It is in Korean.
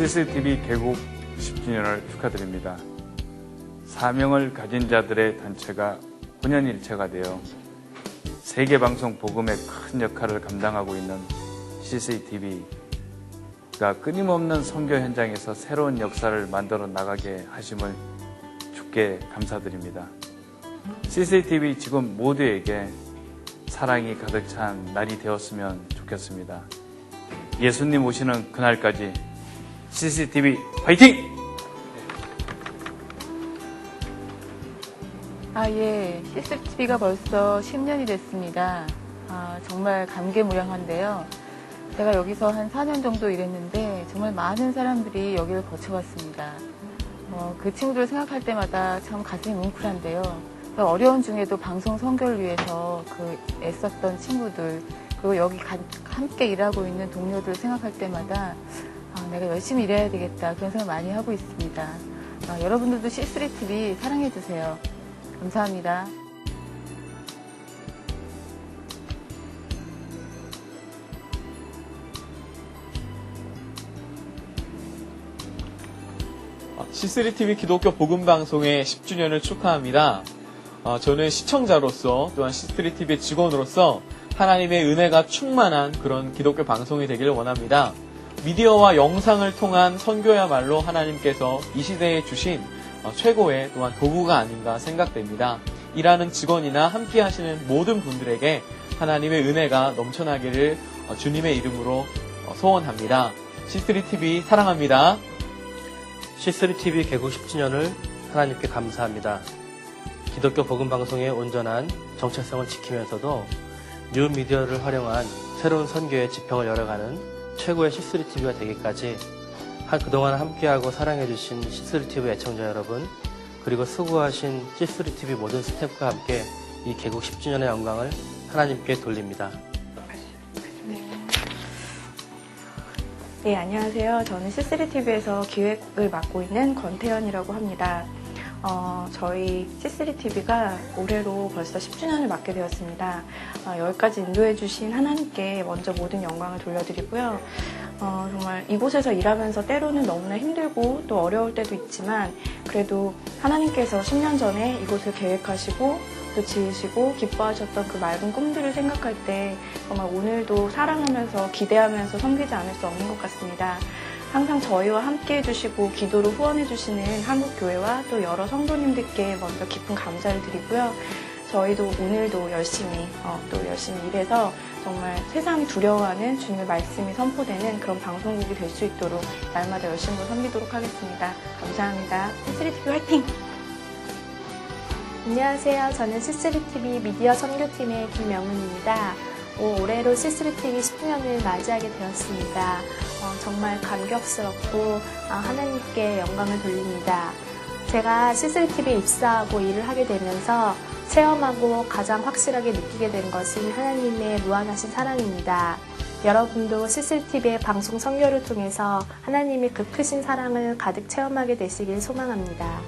CCTV 개국 10주년을 축하드립니다. 사명을 가진 자들의 단체가 혼연일체가 되어 세계방송 복음의 큰 역할을 감당하고 있는 CCTV가 끊임없는 선교 현장에서 새로운 역사를 만들어 나가게 하심을 주께 감사드립니다. CCTV 직원 모두에게 사랑이 가득 찬 날이 되었으면 좋겠습니다. 예수님 오시는 그날까지 CCTV 화이팅! 아, 예. CCTV가 벌써 10년이 됐습니다. 아, 정말 감개무량한데요. 제가 여기서 한 4년 정도 일했는데 정말 많은 사람들이 여기를 거쳐왔습니다. 어, 그 친구들을 생각할 때마다 참 가슴이 뭉클한데요. 그 어려운 중에도 방송 선교를 위해서 그 애썼던 친구들, 그리고 여기 가- 함께 일하고 있는 동료들을 생각할 때마다 아, 내가 열심히 일해야 되겠다 그런 생각 많이 하고 있습니다. 아, 여러분들도 C3TV 사랑해주세요. 감사합니다. C3TV 기독교 복음방송의 10주년을 축하합니다. 어, 저는 시청자로서 또한 C3TV 직원으로서 하나님의 은혜가 충만한 그런 기독교 방송이 되기를 원합니다. 미디어와 영상을 통한 선교야말로 하나님께서 이 시대에 주신 어, 최고의 또한 도구가 아닌가 생각됩니다. 일하는 직원이나 함께 하시는 모든 분들에게 하나님의 은혜가 넘쳐나기를 어, 주님의 이름으로 어, 소원합니다. C3TV 사랑합니다. C3TV 개국 10주년을 하나님께 감사합니다. 기독교 복음 방송의 온전한 정체성을 지키면서도 뉴 미디어를 활용한 새로운 선교의 지평을 열어가는 최고의 C3TV가 되기까지 한 그동안 함께하고 사랑해주신 C3TV 애청자 여러분 그리고 수고하신 C3TV 모든 스태프와 함께 이 개국 10주년의 영광을 하나님께 돌립니다. 네, 안녕하세요. 저는 C3TV에서 기획을 맡고 있는 권태연이라고 합니다. 어, 저희 C3TV가 올해로 벌써 10주년을 맞게 되었습니다. 어, 여기까지 인도해주신 하나님께 먼저 모든 영광을 돌려드리고요. 어, 정말 이곳에서 일하면서 때로는 너무나 힘들고 또 어려울 때도 있지만 그래도 하나님께서 10년 전에 이곳을 계획하시고 또 지으시고 기뻐하셨던 그 맑은 꿈들을 생각할 때 정말 오늘도 사랑하면서 기대하면서 섬기지 않을 수 없는 것 같습니다. 항상 저희와 함께 해주시고 기도로 후원해주시는 한국교회와 또 여러 성도님들께 먼저 깊은 감사를 드리고요. 저희도 오늘도 열심히 어, 또 열심히 일해서 정말 세상이 두려워하는 주님의 말씀이 선포되는 그런 방송국이 될 수 있도록 날마다 열심히 섬기도록 하겠습니다. 감사합니다. C3TV 화이팅! 안녕하세요. 저는 C3TV 미디어 선교팀의 김명은입니다. 오, 올해로 C3TV 10주년을 맞이하게 되었습니다. 어, 정말 감격스럽고 아, 하나님께 영광을 돌립니다. 제가 C3TV에 입사하고 일을 하게 되면서 체험하고 가장 확실하게 느끼게 된 것은 하나님의 무한하신 사랑입니다. 여러분도 C3TV의 방송 선교를 통해서 하나님의 그 크신 사랑을 가득 체험하게 되시길 소망합니다.